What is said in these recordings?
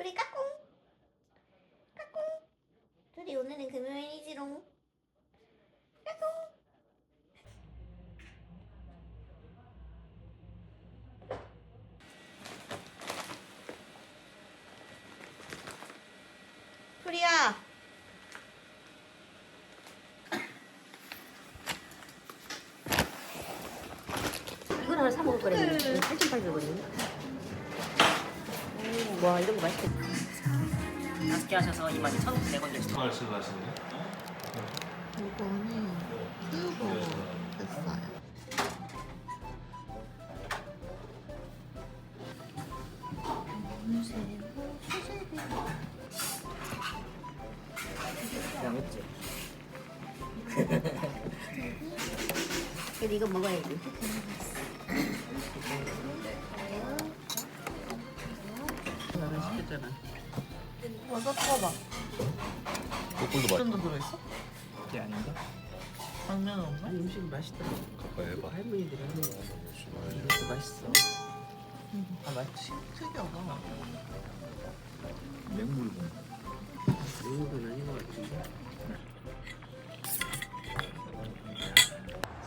우리 까꿍. 까꿍. 둘이 오늘은 금요일이지롱. 까꿍. 프리야. 이걸 하나 사 먹을 거랬는데 8,800원이네. 와 이런 거 맛있겠다. 다섯 개 하셔서 21,100원 되시죠. 말씀을 하시네요. 이거는 수고 됐어요. 야 먹지. 그래도 이거 먹어야지. 버섯 꺼봐. 거꾸로 맛. 정도 들어있어? 이게 아닌가? 당면 없나? 아니 음식 맛있더라. 가까이 해봐. 할머니들이 하는 거 이것도 맛있어. 아 맛있지. 특이하다. 맹물고. 이런 건 아닌 것 같은데.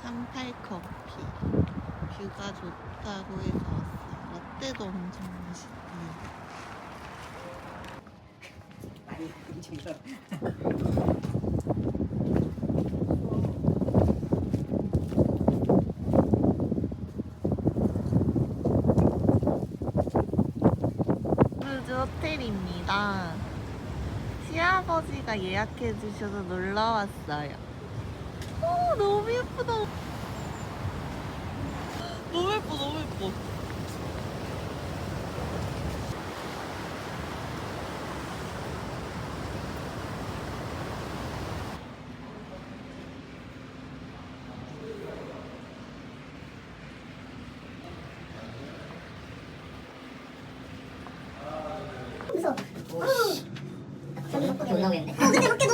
38커피. 뷰가 좋다고 해서 왔어요. 라떼도 엄청 맛있대요. 루즈 호텔입니다. 시아버지가 예약해 주셔서 놀러 왔어요. 오, 너무 예쁘다. 너무 예뻐, 너무 예뻐. 덕분에 올라오겠네. 어 근데 너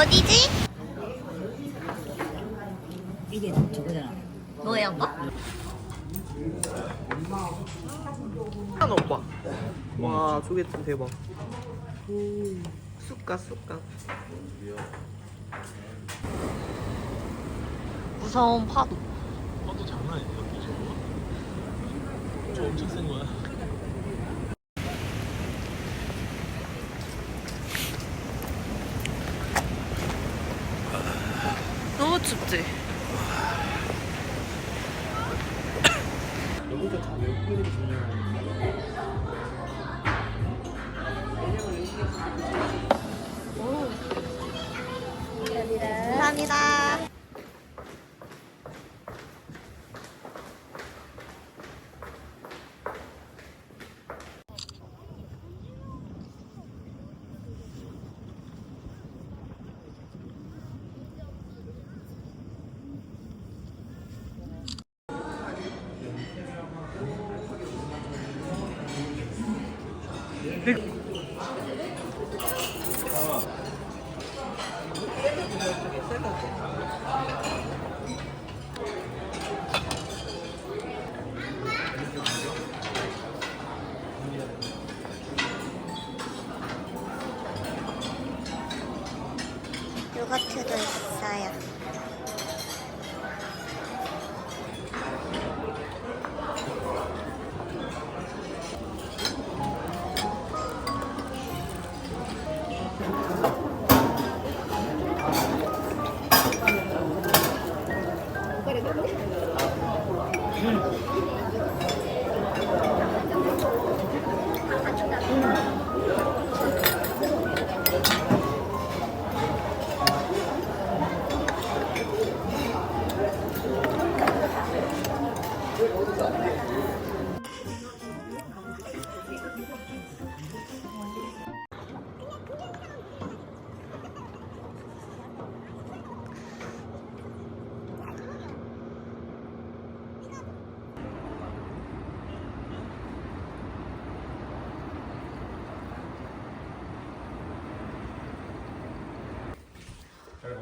어디지? 이게 저거잖아. 뭐예요 오빠? 한 오빠. 와, 조개찜 대박. 오, 쑥갓, 쑥갓. 무서운 파도. 파도 장난 아니야. 저거. 저 엄청 센 거야. 춥지?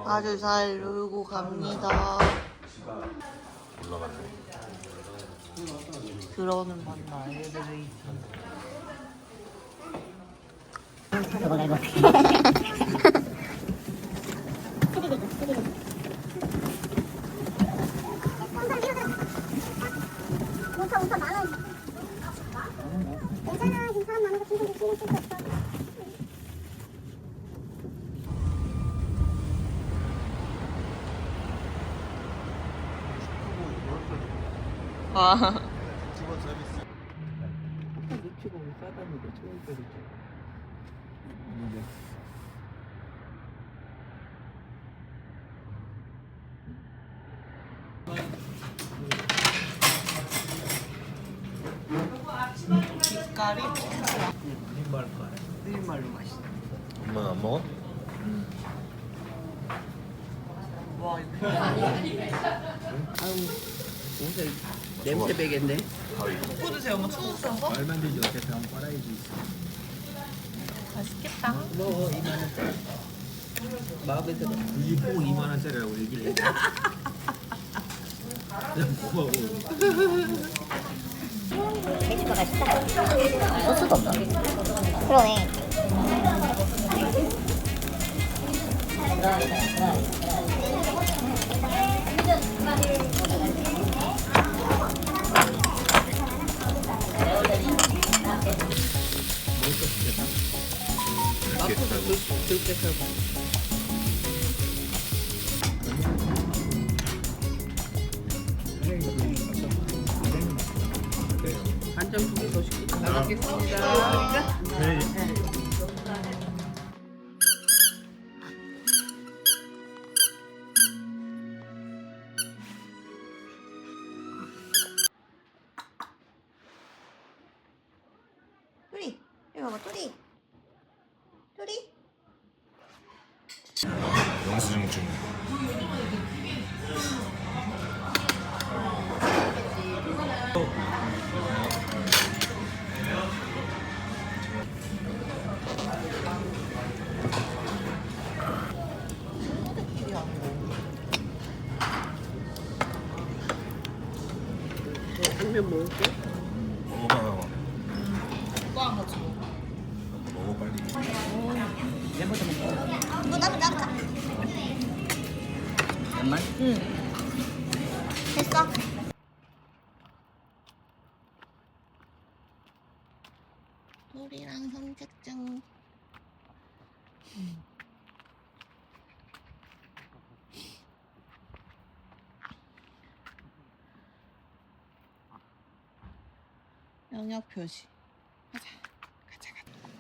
아주 잘 놀고 갑니다. 올라갔네. 들어오는 만나 엘리베이터. 괜찮아 지금 사람 많아서 신경 신경 쓸 와. 두번 서비스. 미치고 싸다니까 초이별이죠. 빛깔이 느린말로 가네. 느린말로 맛있어. 엄마는 안 먹어? 와 이거 아유 옷에 냄새 배겠네. 먹고 드세요. 엄마 사서? 말만 되지 어차피 한 빨아야지 맛있겠다. 너 2만 원짜리 마음에 들어 이 보고 2만 원짜리라고 얘기를 해 그냥 먹어 돼지과가 쉽다 소스도 없어 그러네 이 한점 두개더 시키고 나가겠습니다. 네. 당면 먹을게. 먹어봐. 오빠랑 같이 먹어. 먹어 빨리. 뭐 나도 나도 잠만 됐어 꿀이랑 선택증. 영역 표시.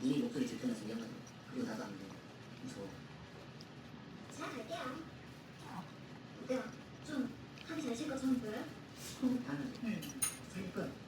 이 목소리 들으면서 위험하다. 그리고 나도 안 돼. 무서워. 잘 갈게요 어때요? 좀 하기 잘 보여요? 나는 살 거야. 그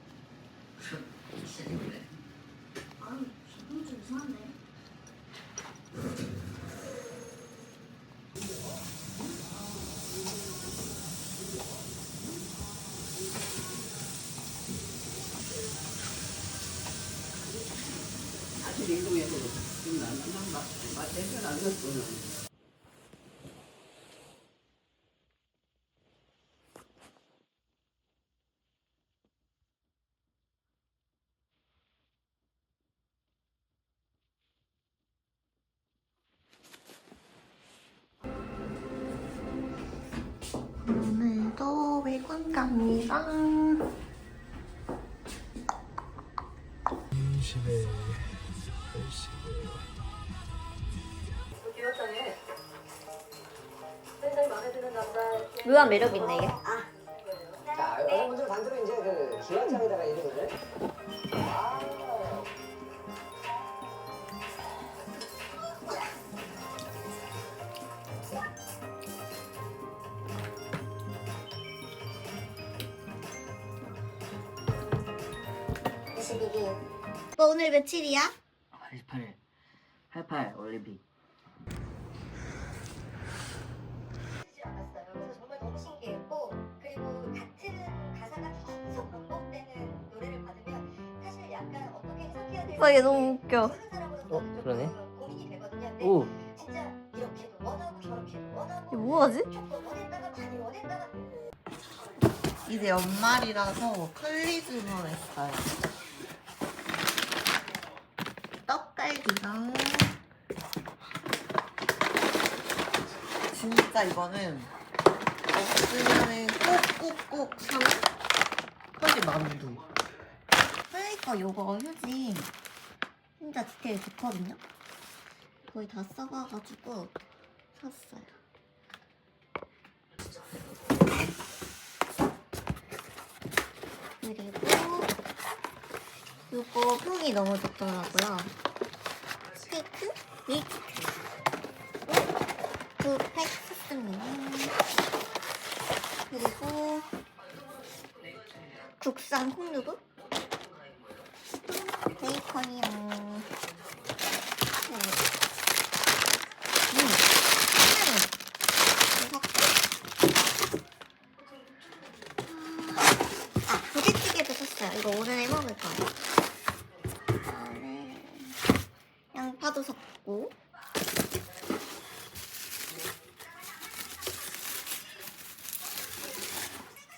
갑니다. 열심히. 묘한 매력 있네 이게 너 오늘 며칠이야? 88. 88 올림픽. 그래서 정말 너무 신기했고 그리고 같은 가사가 계속 반복되는 노래를 받으면 사실 약간 어떻게 해석해야 될지 아, 얘 너무 웃겨. 사람으로서 어, 그러네. 조금 고민이 되거든요. 근데 오. 진짜 이렇게도 원하고 저렇게 원하고 이거 뭐하지? 원했다가 많이 원했다가 이제 연말이라서 클리즈만 했어요. 떡갈비랑 진짜 이거는 없으면은 꼭꼭꼭 사는 털기 만두. 그러니까 요거 휴지 진짜 디테일 좋거든요. 거의 다 써봐가지고 샀어요. 그리고 요거 풍이 너무 좋더라고요. 스테이크 밀키트 그팩 샀습니다. 그리고 국산 콩누구 베이컨이랑 네. 음, 샀고 아. 이거 오늘 해 먹을 거예요. 양파도 샀고.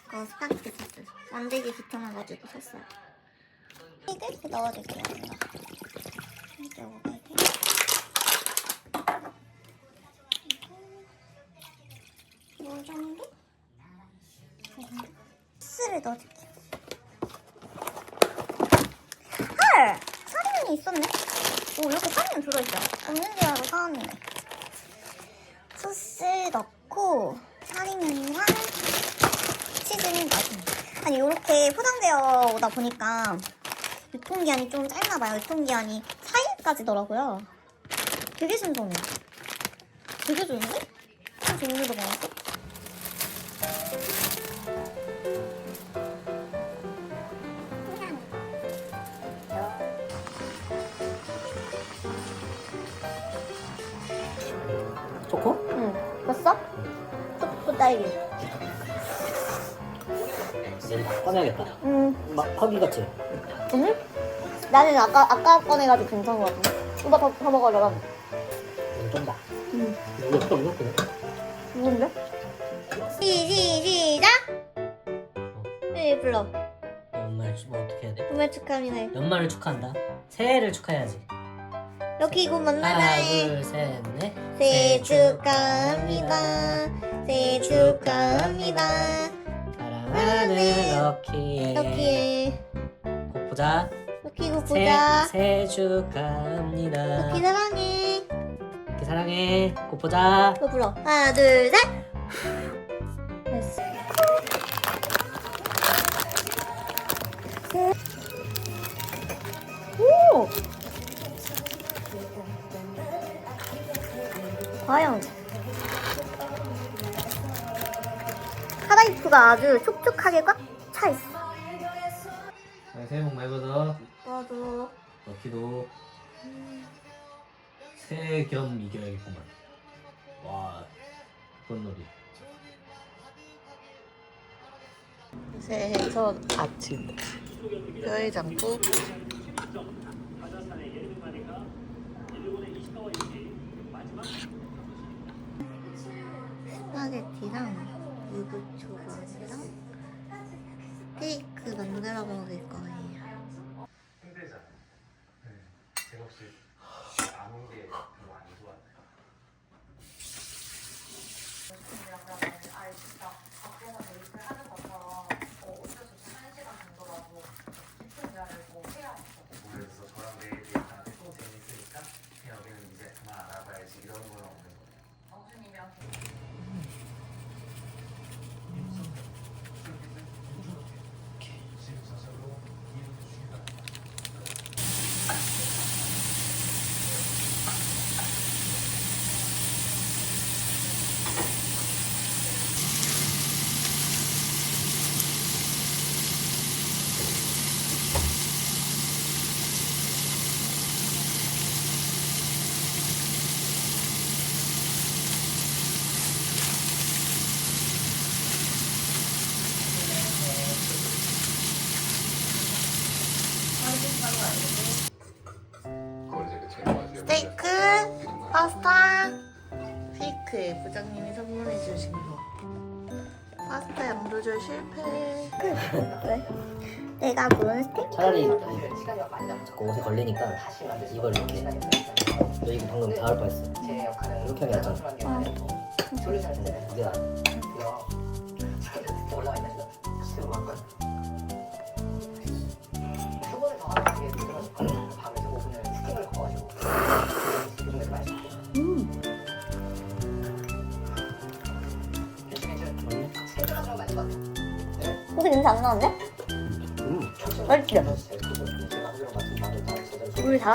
이거 스파게티 소스. 만들기 귀찮아 가지고 샀어요. 이렇게 넣어줄게요. 이렇게 500개. 그리고 이? 이 정도? 소스를 넣어줄게요. 헐! 사리면이 있었네? 오, 이렇게 사리면 들어있어요. 없는 줄 알고 사왔는데. 소스 넣고, 사리면이랑 치즈는 나중에. 아니, 이렇게 포장되어 오다 보니까 유통기한이 좀 짧나봐요. 유통기한이 4일까지더라고요. 되게 신선해. 되게 좋은데? 종류도 많고. 초코? 응. 됐어? 초코 딸기. 꺼내야겠다. 응. 막 허기 같이. 응? 나는 아까 아까 꺼내가지고 괜찮은 거 같아. 오빠 더, 더. 이거 쫀다. 응. 이거 좀 이렇게. 누군데? 시, 시, 시작! 네, 불러. 연말 뭐 어떻게 해야 돼? 정말 축하합니다. 연말을 축하한다. 새해를 축하해야지. 여기 곧 하나, 만나자. 둘, 셋, 넷. 생일 축하합니다. 생일 축하합니다. 사랑하는 꼭 보자. 럭키 곧 새, 보자. 새해 축하합니다. 럭키 사랑해. 럭키 사랑해. 꼭 보자. 또 불러. 하나, 둘, 셋. 됐어. 오! 과연 카라이프가 아주 촉촉하게 꽉 차 있어. 네, 새해 복 많이 받아. 나도 럭키도 새해 겸 이겨야겠구만. 와, 꽃놀이. 새해 첫 아침 뼈해장국 스파게티랑 유부초밥이랑 스테이크 만들어 먹을 거예요 힘들잖아. 네. 제가 혹시 아는 게 조절 실패. 왜? 내가 고른 스틱? 차라리 시간이 많이 남죠. 자꾸 옷에 걸리니까 이걸 이렇게. 너 이거 방금 다 할 뻔했어 제 역할은 이렇게 하면. 자연스러운 게 아니고 조리할 때 이게 올라와 있는 냄새 안 나는데? 음. 맛있지? 제대로 우리 다